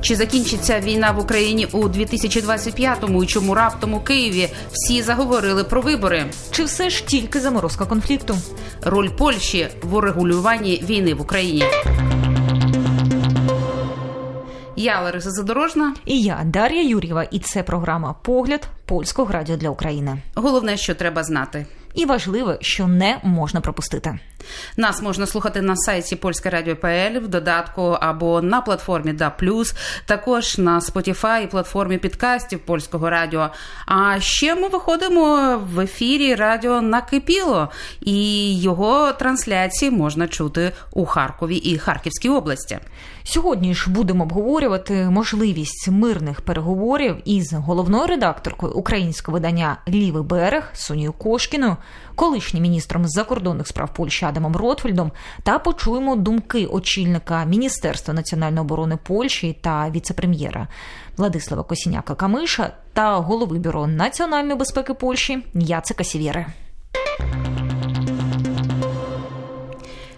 Чи закінчиться війна в Україні у 2025-му і чому раптом у Києві всі заговорили про вибори? Чи все ж тільки заморозка конфлікту? Роль Польщі в урегулюванні війни в Україні. Я Лариса Задорожна. І я Дар'я Юрєва, і це програма Погляд польського радіо для України. Головне, що треба знати. І важливе, що не можна пропустити. Нас можна слухати на сайті Польське Радіо.пл в додатку або на платформі Да Плюс, також на Spotify і платформі підкастів польського радіо. А ще ми виходимо в ефірі Радіо Накипіло, і його трансляції можна чути у Харкові і Харківській області. Сьогодні ж будемо обговорювати можливість мирних переговорів із головною редакторкою українського видання Лівий берег Сонією Кошкіною, колишнім міністром закордонних справ Польщі Адамом Ротфельдом, та почуємо думки очільника Міністерства національної оборони Польщі та віцепрем'єра Владислава Косіняка Камиша та голови бюро національної безпеки Польщі Яцека Сівєри.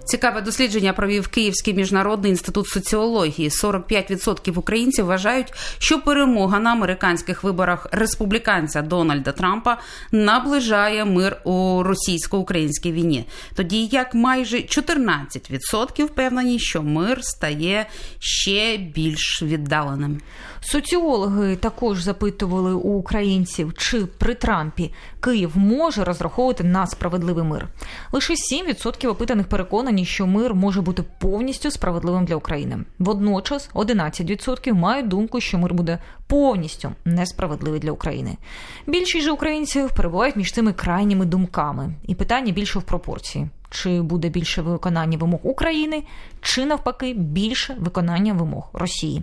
Цікаве дослідження провів Київський міжнародний інститут соціології. 45% українців вважають, що перемога на американських виборах республіканця Дональда Трампа наближає мир у російсько-українській війні. Тоді як майже 14% впевнені, що мир стає ще більш віддаленим. Соціологи також запитували у українців, чи при Трампі Київ може розраховувати на справедливий мир. Лише 7% опитаних переконані, що мир може бути повністю справедливим для України. Водночас 11% мають думку, що мир буде повністю несправедливий для України. Більшість же українців перебувають між цими крайніми думками, і питання більше в пропорції. Чи буде більше виконання вимог України, чи навпаки більше виконання вимог Росії,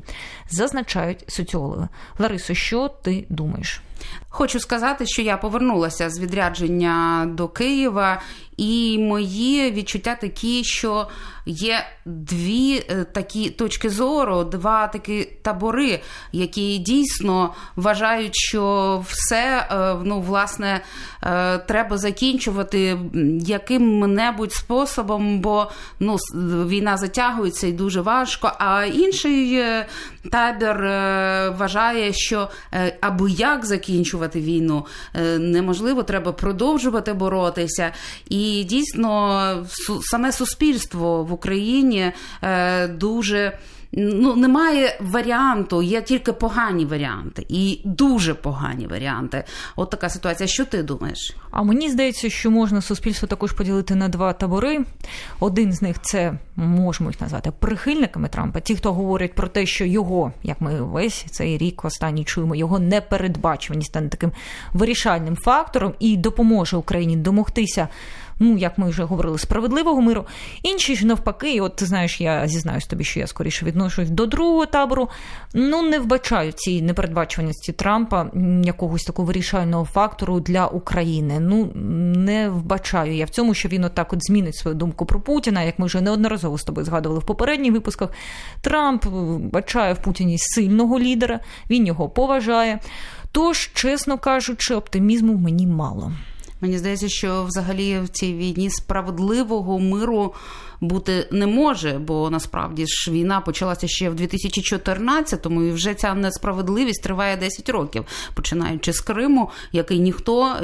зазначають соціологи. Ларисо, що ти думаєш? Хочу сказати, що я повернулася з відрядження до Києва, і мої відчуття такі, що є дві е, такі точки зору, два такі табори, які дійсно вважають, що все е, ну власне е, треба закінчувати яким-небудь способом, бо ну війна затягується і дуже важко. А інший табір вважає, що аби як закінчувати війну неможливо, треба продовжувати боротися. І дійсно саме суспільство в Україні дуже. Ну, немає варіанту, є тільки погані варіанти і дуже погані варіанти. От така ситуація. Що ти думаєш? А мені здається, що можна суспільство також поділити на два табори. Один з них це можемо їх назвати прихильниками Трампа. Ті, хто говорять про те, що його, як ми весь цей рік останній чуємо, його непередбачуваність стане таким вирішальним фактором і допоможе Україні домогтися. Ну, як ми вже говорили, справедливого миру. Інші ж навпаки, от ти знаєш, я зізнаюсь тобі, що я скоріше відношусь до другого табору. Ну, не вбачаю цій непередбачуваності Трампа якогось такого вирішального фактору для України. Ну, не вбачаю я в цьому, що він отак от змінить свою думку про Путіна, як ми вже неодноразово з тобою згадували в попередніх випусках. Трамп бачає в Путіні сильного лідера, він його поважає. Тож, чесно кажучи, оптимізму мені мало. Мені здається, що взагалі в цій війні справедливого миру бути не може, бо насправді ж війна почалася ще в 2014-му, і вже ця несправедливість триває 10 років, починаючи з Криму, який ніхто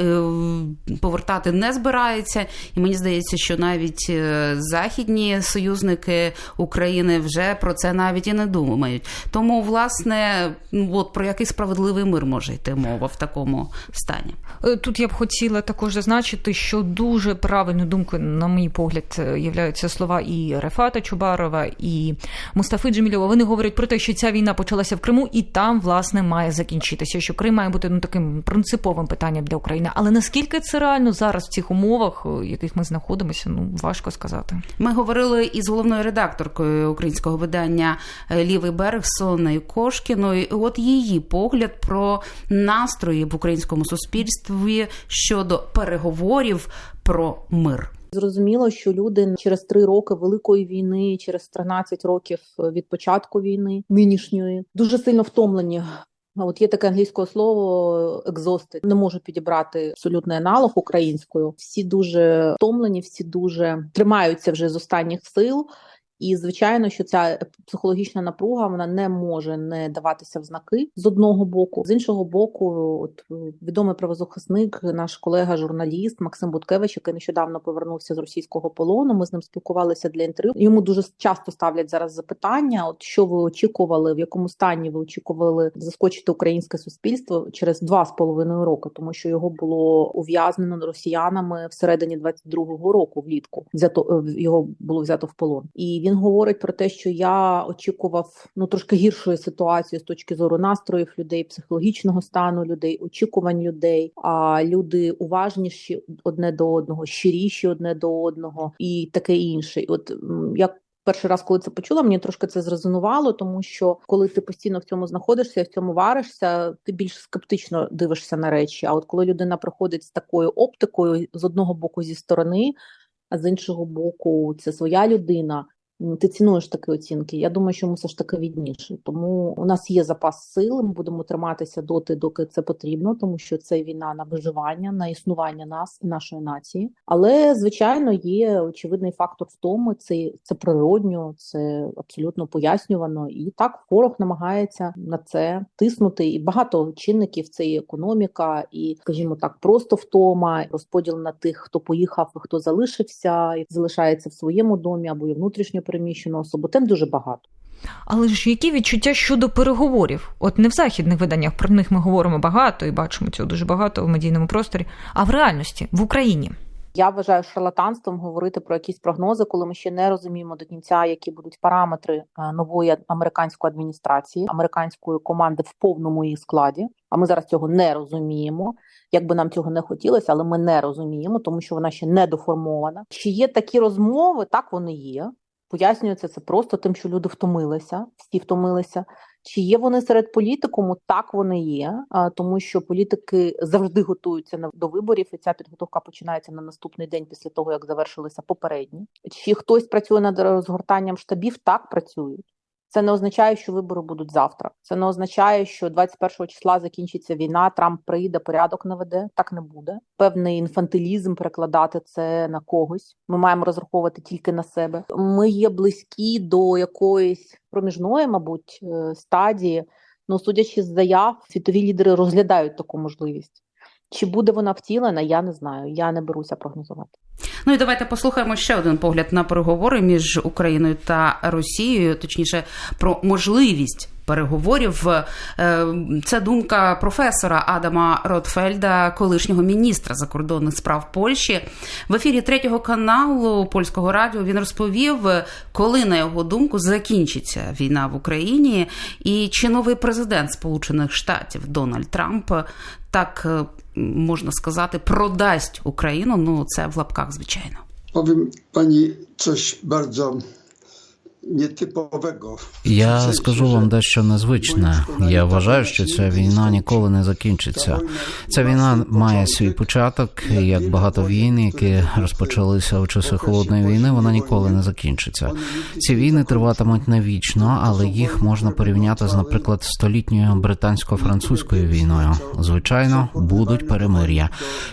повертати не збирається. І мені здається, що навіть західні союзники України вже про це навіть і не думають. Тому, власне, от про який справедливий мир може йти мова в такому стані. Тут я б хотіла також зазначити, що дуже правильною думкою, на мій погляд, являються слова і Рефата Чубарова, і Мустафи Джемільова. Вони говорять про те, що ця війна почалася в Криму, і там, власне, має закінчитися. Що Крим має бути ну таким принциповим питанням для України. Але наскільки це реально зараз в цих умовах, в яких ми знаходимося, ну важко сказати. Ми говорили із головною редакторкою українського видання Лівий берег Соною Кошкіною. От її погляд про настрої в українському суспільстві щодо переговорів про мир. Зрозуміло, що люди через три роки великої війни, через 13 років від початку війни нинішньої дуже сильно втомлені. От є таке англійське слово екзости. Не можу підібрати абсолютний аналог українською. Всі дуже втомлені, всі дуже тримаються вже з останніх сил. І звичайно, що ця психологічна напруга вона не може не даватися в знаки з одного боку, з іншого боку, от відомий правозахисник, наш колега, журналіст Максим Буткевич, який нещодавно повернувся з російського полону. Ми з ним спілкувалися для інтерв'ю. Йому дуже часто ставлять зараз запитання: от що ви очікували, в якому стані ви очікували заскочити українське суспільство через два з половиною роки, тому що його було ув'язнено росіянами всередині 22-го року, влітку взято його було взято в полон. І він говорить про те, що я очікував ну трошки гіршої ситуації з точки зору настроїв людей, психологічного стану людей, очікувань людей. А люди уважніші одне до одного, щиріші одне до одного, і таке інше. І От як перший раз, коли це почула, мені трошки це зрезонувало, тому що коли ти постійно в цьому знаходишся, в цьому варишся, ти більш скептично дивишся на речі. А от коли людина приходить з такою оптикою, з одного боку зі сторони, а з іншого боку, це своя людина. Ти цінуєш такі оцінки. Я думаю, що ми все ж таки відніше. Тому у нас є запас сил. Ми будемо триматися доти, доки це потрібно, тому що це війна на виживання, на існування нас і нашої нації. Але звичайно є очевидний фактор в тому, це це природньо, це абсолютно пояснювано. І так ворог намагається на це тиснути. І багато чинників це і економіка, і, скажімо так, просто втома, розподіл на тих, хто поїхав, і хто залишився, і залишається в своєму домі або є внутрішньо переміщену особу. Тем дуже багато. Але ж які відчуття щодо переговорів? От не в західних виданнях про них ми говоримо багато і бачимо цього дуже багато в медійному просторі, а в реальності в Україні. Я вважаю шарлатанством говорити про якісь прогнози, коли ми ще не розуміємо до кінця, які будуть параметри нової американської адміністрації, американської команди в повному її складі. А ми зараз цього не розуміємо. Як би нам цього не хотілося, але ми не розуміємо, тому що вона ще не доформована. Чи є такі розмови? Так вони є. Пояснюється це просто тим, що люди втомилися, всі втомилися. Чи є вони серед політикуму? Так вони є, тому що політики завжди готуються до виборів, і ця підготовка починається на наступний день після того, як завершилися попередні. Чи хтось працює над розгортанням штабів? Так працюють. Це не означає, що вибори будуть завтра. Це не означає, що 21 числа закінчиться війна. Трамп прийде, порядок наведе. Так не буде. Певний інфантилізм перекладати це на когось. Ми маємо розраховувати тільки на себе. Ми є близькі до якоїсь проміжної, мабуть, стадії. Ну, судячи з заяв, світові лідери розглядають таку можливість. Чи буде вона втілена, я не знаю. Я не беруся прогнозувати. Ну і давайте послухаємо ще один погляд на переговори між Україною та Росією, точніше, про можливість переговорів. Це думка професора Адама Ротфельда, колишнього міністра закордонних справ Польщі. В ефірі третього каналу польського радіо він розповів, коли на його думку закінчиться війна в Україні, і чи новий президент Сполучених Штатів Дональд Трамп так можна сказати продасть Україну. Ну це в лапках, звичайно. Powiem pani coś bardzo. Я скажу вам дещо незвичне. Я вважаю, що ця війна ніколи не закінчиться. Ця війна має свій початок, як багато війн, які розпочалися у часи холодної війни, вона ніколи не закінчиться. Ці війни триватимуть не вічно, але їх можна порівняти з, наприклад, столітньою британсько-французькою війною. Звичайно, будуть перемир'я.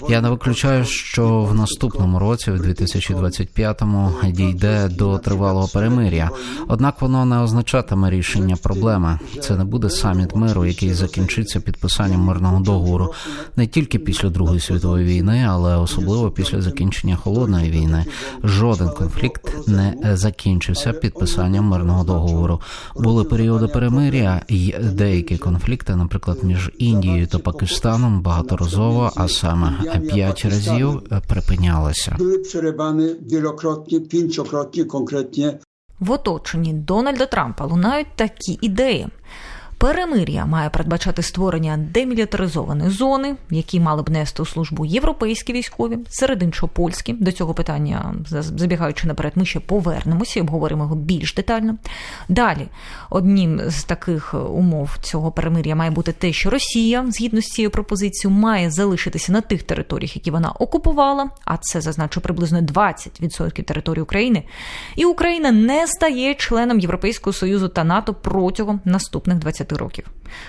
Я не виключаю, що в наступному році, в 2025-му, дійде до тривалого перемир'я. Однак воно не означатиме рішення проблеми. Це не буде саміт миру, який закінчиться підписанням мирного договору не тільки після Другої світової війни, але особливо після закінчення холодної війни. Жоден конфлікт не закінчився підписанням мирного договору. Були періоди перемир'я і деякі конфлікти, наприклад, між Індією та Пакистаном, багаторазово, а саме п'ять разів припинялися. Były przerywane wielokrotnie, pięciokrotnie konkretnie В оточенні Дональда Трампа лунають такі ідеї. Перемир'я має передбачати створення демілітаризованої зони, в якій мали б нести у службу європейські військові, серед іншого польські. До цього питання, забігаючи наперед, ми ще повернемося і обговоримо його більш детально. Далі, одним з таких умов цього перемир'я має бути те, що Росія, згідно з цією пропозицією, має залишитися на тих територіях, які вона окупувала, а це зазначу приблизно 20% території України. І Україна не стає членом Європейського союзу та НАТО протягом наступних 20 10 років.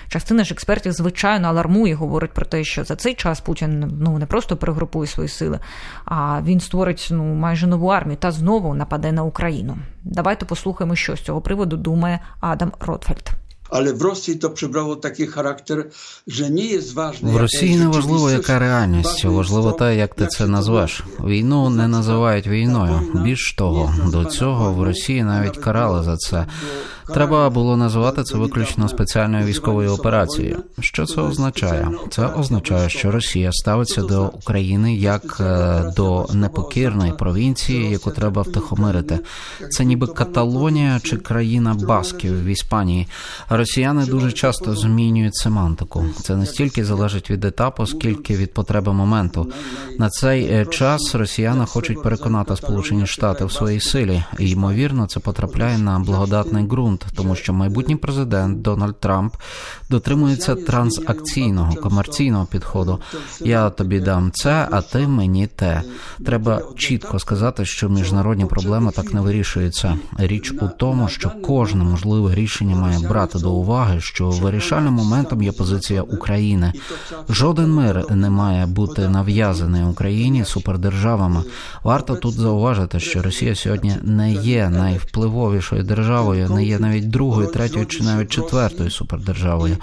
Частина ж експертів, звичайно, алармує, говорить про те, що за цей час Путін ну не просто перегрупує свої сили, а він створить ну майже нову армію та знову нападе на Україну. Давайте послухаємо, що з цього приводу думає Адам Ротфельд. Ale w Rosji to przybrało taki charakter, że nie jest ważne. В Росії не важливо, яка реальність, важливо те, як ти це назвеш. Війну не називають війною. Більш того, до цього в Росії навіть карали за це. Треба було називати це виключно спеціальною військовою операцією. Що це означає? Це означає, що. Росія ставиться до? України як до непокірної провінції, яку треба втихомирити. Це ніби Каталонія чи країна Басків в Іспанії. Росіяни дуже часто змінюють семантику. Це не стільки залежить від етапу, скільки від потреби моменту. На цей е, час росіяни хочуть переконати Сполучені Штати в своїй силі, і ймовірно, це потрапляє на благодатний ґрунт, тому що майбутній президент Дональд Трамп дотримується трансакційного комерційного підходу. Я тобі дам це, а ти мені те. Треба чітко сказати, що міжнародні проблеми так не вирішуються. Річ у тому, що кожне можливе рішення має брати до уваги, що вирішальним моментом є позиція України. Жоден мир не має бути нав'язаний Україні супердержавами. Варто тут зауважити, що Росія сьогодні не є найвпливовішою державою, не є навіть другою, третьою чи навіть четвертою супердержавою.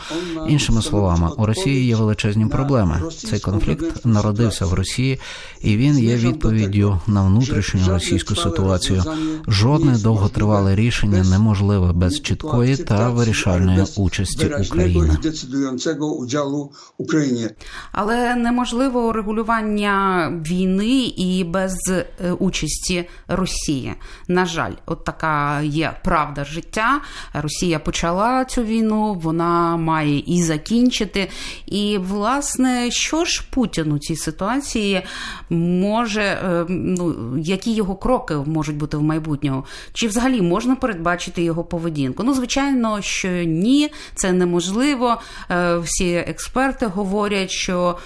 Іншими словами, у Росії є величезні проблеми. Цей конфлікт народився в Росії, і він є відповіддю на внутрішню російську ситуацію. Жодне довготривале рішення неможливе без чіткої та вирішальної участі wyraźnego i України. Але неможливо регулювання війни і без е, участі Росії. На жаль, от така є правда життя. Росія почала цю війну, вона має і закінчити. І, власне, що ж Путін у цій ситуації може, е, ну, які його кроки можуть бути в майбутньому? Чи взагалі можна передбачити його поведінку? Ну, звичайно, що ні, це неможливо. Е, Всі експерти говорять, що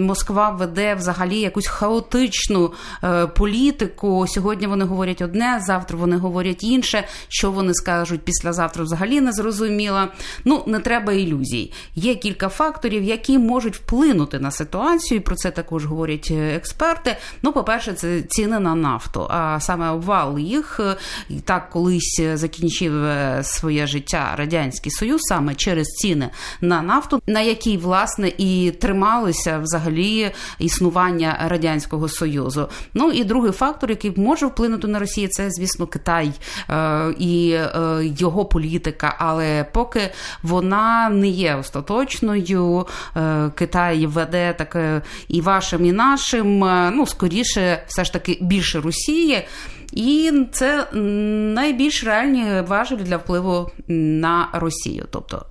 Москва веде взагалі якусь хаотичну е, політику. Сьогодні вони говорять одне, завтра вони говорять інше. Що вони скажуть післязавтра, взагалі не зрозуміло. Ну, не треба ілюзій. Є кілька факторів, які можуть вплинути на ситуацію. і Про це також говорять е, експерти. Ну, по-перше, це ціни на нафту. А саме обвал їх так колись закінчив своє життя радянський союз саме через ціни на нафту, на якій власне і трималося взагалі існування радянського союзу. Ну і другий фактор, який може вплинути на Росію, це звісно Китай е, і е, його політика. Але поки вона не є остаточною, е, Китай веде таке і вашим, і нашим. Ну скоріше, все ж таки більше Росії. І це найбільш реальні важелі для впливу на Росію, тобто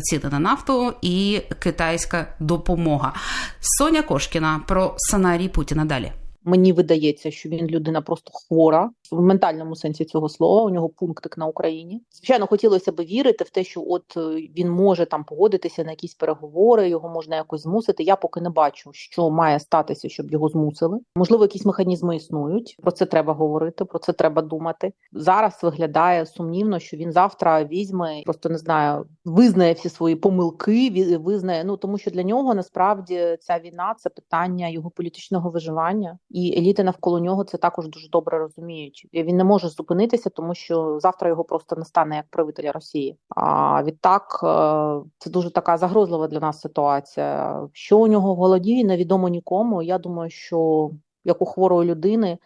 ціни на нафту і китайська допомога. Соня Кошкіна про сценарій Путіна далі. Мені видається, що він людина просто хвора в ментальному сенсі цього слова. У нього пунктик на Україні. Звичайно, хотілося б вірити в те, що от е, він може там погодитися на якісь переговори, його можна якось змусити. Я поки не бачу, що має статися, щоб його змусили. Можливо, якісь механізми існують. Про це треба говорити, про це треба думати. Зараз виглядає сумнівно, що він завтра візьме, просто не знаю, визнає всі свої помилки. Визнає, ну тому що для нього насправді ця війна це питання його політичного виживання, і еліти навколо нього це також дуже добре розуміють. Він не може зупинитися, тому що завтра його просто не стане як правителя Росії. А відтак е, це дуже така загрозлива для нас ситуація. Що у нього в голові, невідомо нікому. Я думаю, що як у хворої людини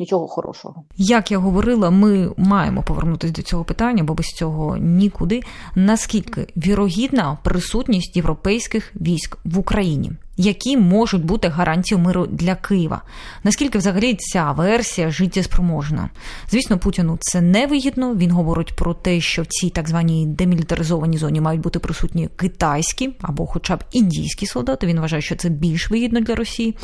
нічого хорошого. Як я говорила, ми маємо повернутися до цього питання, бо без цього нікуди. Наскільки вірогідна присутність європейських військ в Україні? Які можуть бути гарантії миру для Києва? Наскільки взагалі ця версія життєспроможна? Звісно, Путіну це не вигідно. Він говорить про те, що в цій так званій демілітаризованій зоні мають бути присутні китайські або, хоча б індійські солдати. Він вважає, що це більш вигідно для Росії.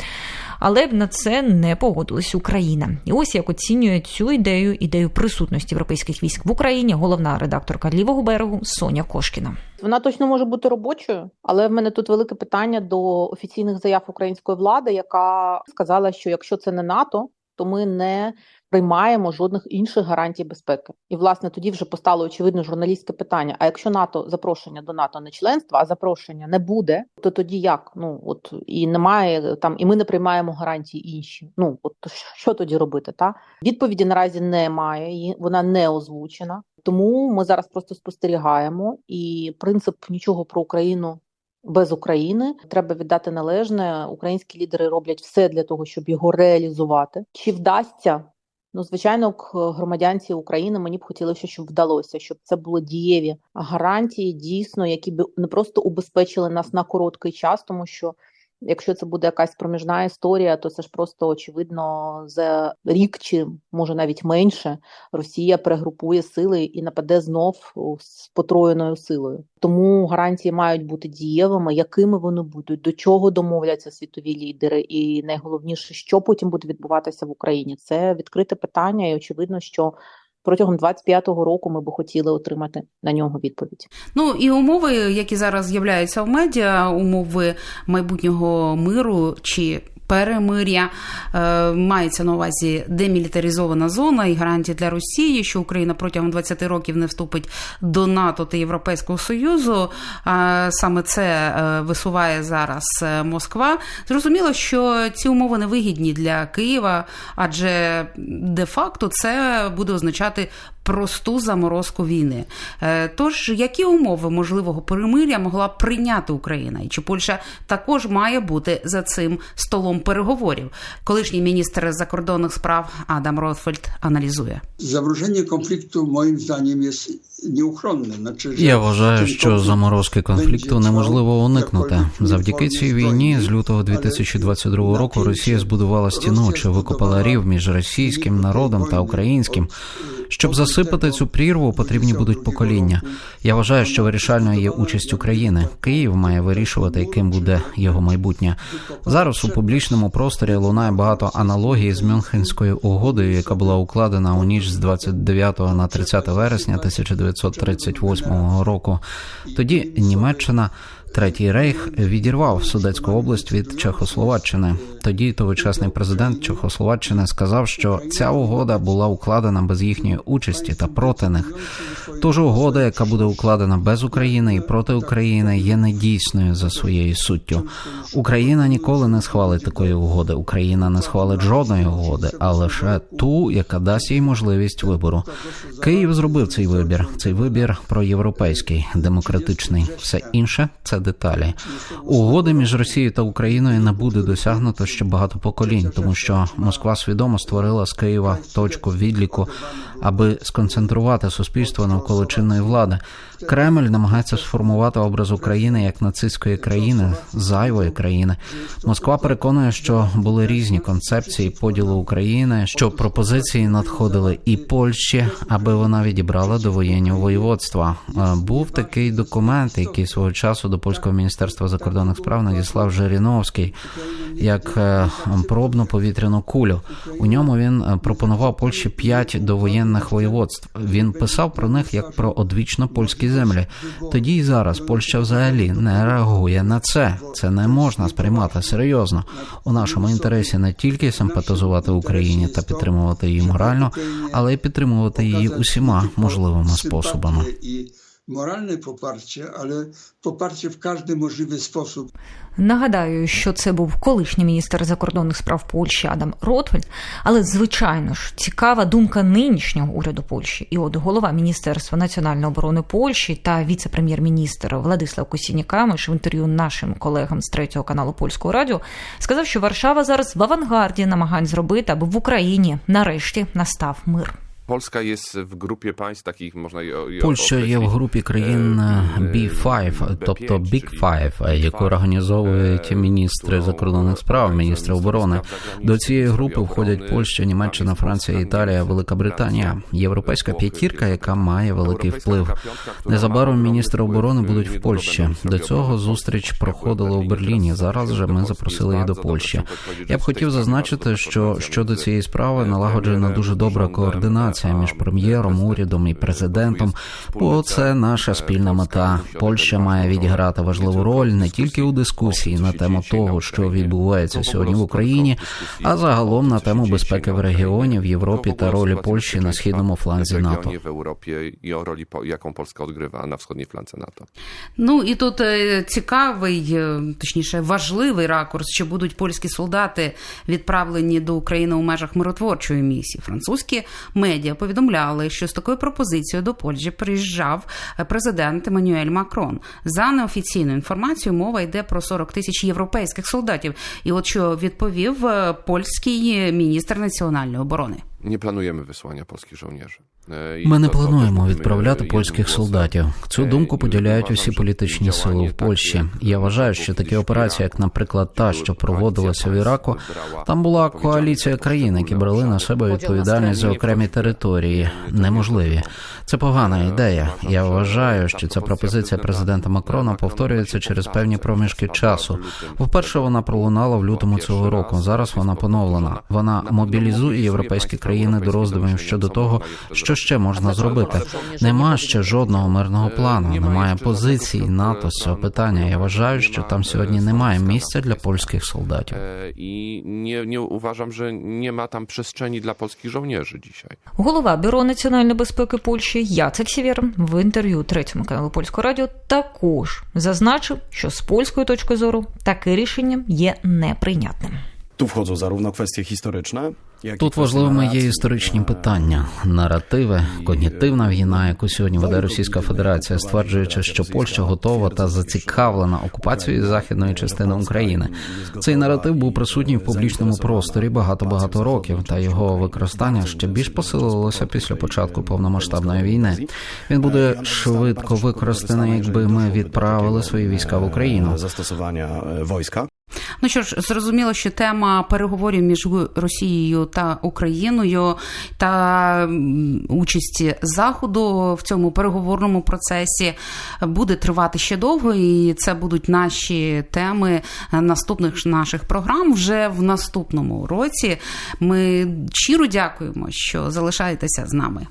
Але на це не погодилась Україна. І ось як оцінює цю ідею, ідею присутності європейських військ в Україні, головна редакторка лівого берегу Соня Кошкіна. Вона точно може бути робочою, але в мене тут велике питання до офіційних заяв української влади, яка сказала, що якщо це не НАТО, то ми не приймаємо жодних інших гарантій безпеки. І власне тоді вже постало очевидно журналістське питання: а якщо НАТО запрошення до НАТО не членство, а запрошення не буде, то тоді як? Ну от і немає там, і ми не приймаємо гарантії інші. Ну от що тоді робити? Та відповіді наразі немає, її- вона не озвучена. Тому ми зараз просто спостерігаємо, і принцип нічого про Україну без України треба віддати належне. Українські лідери роблять все для того, щоб його реалізувати. Чи вдасться? Ну, звичайно, к громадянці України мені б хотілося, щоб вдалося, щоб це були дієві гарантії, дійсно, які б не просто убезпечили нас на короткий час, тому що якщо це буде якась проміжна історія, то це ж просто очевидно за рік чи може навіть менше Росія перегрупує сили і нападе знов з потроєною силою. Тому гарантії мають бути дієвими, якими вони будуть, до чого домовляться світові лідери, і найголовніше, що потім буде відбуватися в Україні. Це відкрите питання, і очевидно, що протягом 25-го року ми би хотіли отримати на нього відповідь. Ну і умови, які зараз з'являються в медіа, умови майбутнього миру чи. Перемир'я е, мається на увазі демілітаризована зона і гарантії для Росії, що Україна протягом 20 років не вступить до НАТО та Європейського Союзу. Саме це е, висуває зараз е, Москва. Зрозуміло, що ці умови не вигідні для Києва, адже де-факто це буде означати витрачати просту заморозку війни. Е, Тож, які умови можливого перемир'я могла б прийняти Україна? І чи Польща також має бути за цим столом переговорів? Колишній міністр закордонних справ Адам Ротфельд аналізує. Moim zdaniem jest nieuchronne. Znaczy, Я вважаю, що заморозки конфлікту неможливо уникнути. Завдяки цій війні з лютого ale 2022 року Росія збудувала стіну чи викопала рів між російським народом та українським. Щоб засипати цю прірву, потрібні будуть покоління. Я вважаю, що вирішальною є участь України. Київ має вирішувати, яким буде його майбутнє. Зараз у публічному просторі лунає багато аналогій з Мюнхенською угодою, яка була укладена у ніч з 29 на 30 вересня 1938 року. Тоді Німеччина. Третій рейх відірвав Судецьку область від Чехословаччини. Тоді тогочасний президент Чехословаччини сказав, що ця угода була укладена без їхньої участі та проти них. Тож угода, яка буде укладена без України і проти України, є недійсною за своєю суттю. Україна ніколи не схвалить такої угоди. Україна не схвалить жодної угоди, а лише ту, яка дасть їй можливість вибору. Київ зробив цей вибір. Цей вибір проєвропейський, демократичний. Все інше це деталі. Угоди між Росією та Україною не буде досягнуто ще багато поколінь, тому що Москва свідомо створила з Києва точку відліку, аби сконцентрувати суспільство навколо чинної влади. Кремль намагається сформувати образ України як нацистської країни, зайвої країни. Москва переконує, що були різні концепції поділу України, що пропозиції надходили і Польщі, аби вона відібрала довоєнні воєводства. Е, Був такий документ, який свого часу до польського міністерства закордонних справ надіслав Жириновський як е, пробну повітряну кулю. У ньому він е, пропонував Польщі п'ять довоєнних воєводств. Він писав про них як про одвічно польські землі. Тоді і зараз Польща взагалі не реагує на це. Це не можна сприймати серйозно. У нашому інтересі не тільки симпатизувати Україні та підтримувати її морально, але й підтримувати її усіма можливими способами. Sympatię I moralne poparcie, w każdy możliwy sposób. Нагадаю, що це був колишній міністр закордонних справ Польщі Адам Ротвельд. Але звичайно ж цікава думка нинішнього уряду Польщі. І от голова Міністерства національної оборони Польщі та віце-прем'єр-міністр Владислав Косінікамиш в інтерв'ю нашим колегам з третього каналу польського радіо сказав, що Варшава зараз в авангарді намагань зробити, аби в Україні нарешті настав мир. Polska jest w grupie państw takich, można je Польща є в групі країн е, B5, тобто Big Five, яку організовують міністри закордонних справ, міністри оборони. До цієї групи входять Польща, Німеччина, Франція, Італія, Велика Британія, європейська п'ятірка, яка має великий вплив. Незабаром міністри оборони будуть в Польщі. До цього зустріч проходила у Берліні. Зараз же ми запросили їх до Польщі. Я б хотів зазначити, що щодо цієї справи налагоджена дуже добра координація співпраця між прем'єром, урядом і президентом, бо це наша спільна мета. Польща має відіграти важливу роль не тільки у дискусії на тему того, що відбувається сьогодні в Україні, а загалом на тему безпеки в регіоні, в Європі та ролі Польщі на східному фланзі НАТО. i o roli, po- jaką Polska odgrywa na wschodniej flance NATO. Ну і тут е, цікавий, е, точніше, важливий ракурс, що будуть польські солдати відправлені до України у межах миротворчої місії. Французькі медіа повідомляли, що з такою пропозицією до Польщі приїжджав е, президент Еммануель Макрон. За неофіційною інформацією, мова йде про 40 тисяч європейських солдатів. І от що відповів е, польський міністр національної оборони. Не плануємо висування польських żołnierzy. I Ми не плануємо відправляти польських солдатів. Цю Е, думку поділяють усі політичні сили в Польщі. Я вважаю, що такі операції, як, наприклад, та, що проводилася в Іраку, там була коаліція країн, які брали на себе відповідальність за окремі території, неможливі. Це погана ідея. Я вважаю, що ця пропозиція президента Макрона повторюється через певні проміжки часу. Вперше вона пролунала в лютому цього року. Зараз вона поновлена. Вона мобілізує європейські країни до роздумів щодо того, що ще можна зробити. Нема ще жодного мирного плану, немає позиції НАТО з цього питання. Я вважаю, що там сьогодні немає місця для польських солдатів. E, nie uważam, że nie ma tam przestrzeni dla polskich żołnierzy dzisiaj. Голова бюро національної безпеки Польщі Яцек Сєвєр в інтерв'ю третьому каналу Польського радіо також зазначив, що з польської точки зору таке рішення є неприйнятним. Tu wchodzą zarówno kwestie historyczne, Тут важливими є історичні питання, наративи, когнітивна війна, яку сьогодні веде Російська Федерація, стверджуючи, що Польща готова та зацікавлена окупацією західної частини України. Цей наратив був присутній в публічному просторі багато багато років, та його використання ще більш посилилося після початку повномасштабної війни. Він буде швидко використаний, якби ми відправили свої війська в Україну. zastosowania e, wojska. Ну що ж, зрозуміло, що тема переговорів між Росією та Україною та участі Заходу в цьому переговорному процесі буде тривати ще довго, і це будуть наші теми наступних наших програм вже в наступному році. Ми щиро дякуємо, що залишаєтеся з нами.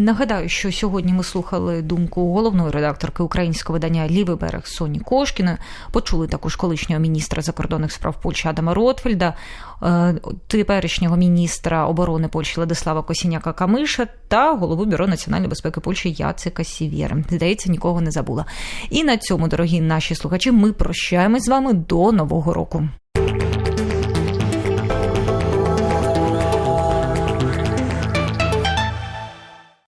Нагадаю, що сьогодні ми слухали думку головної редакторки українського видання Лівий берег Соні Кошкіної. Почули також колишнього міністра закордонних справ Польщі Адама Ротфельда, е, теперішнього міністра оборони Польщі Владислава Косіняка Камиша та голову бюро національної безпеки Польщі Яцика Сівєра. Здається, нікого не забула. І на цьому, дорогі наші слухачі, ми прощаємось з вами до нового року.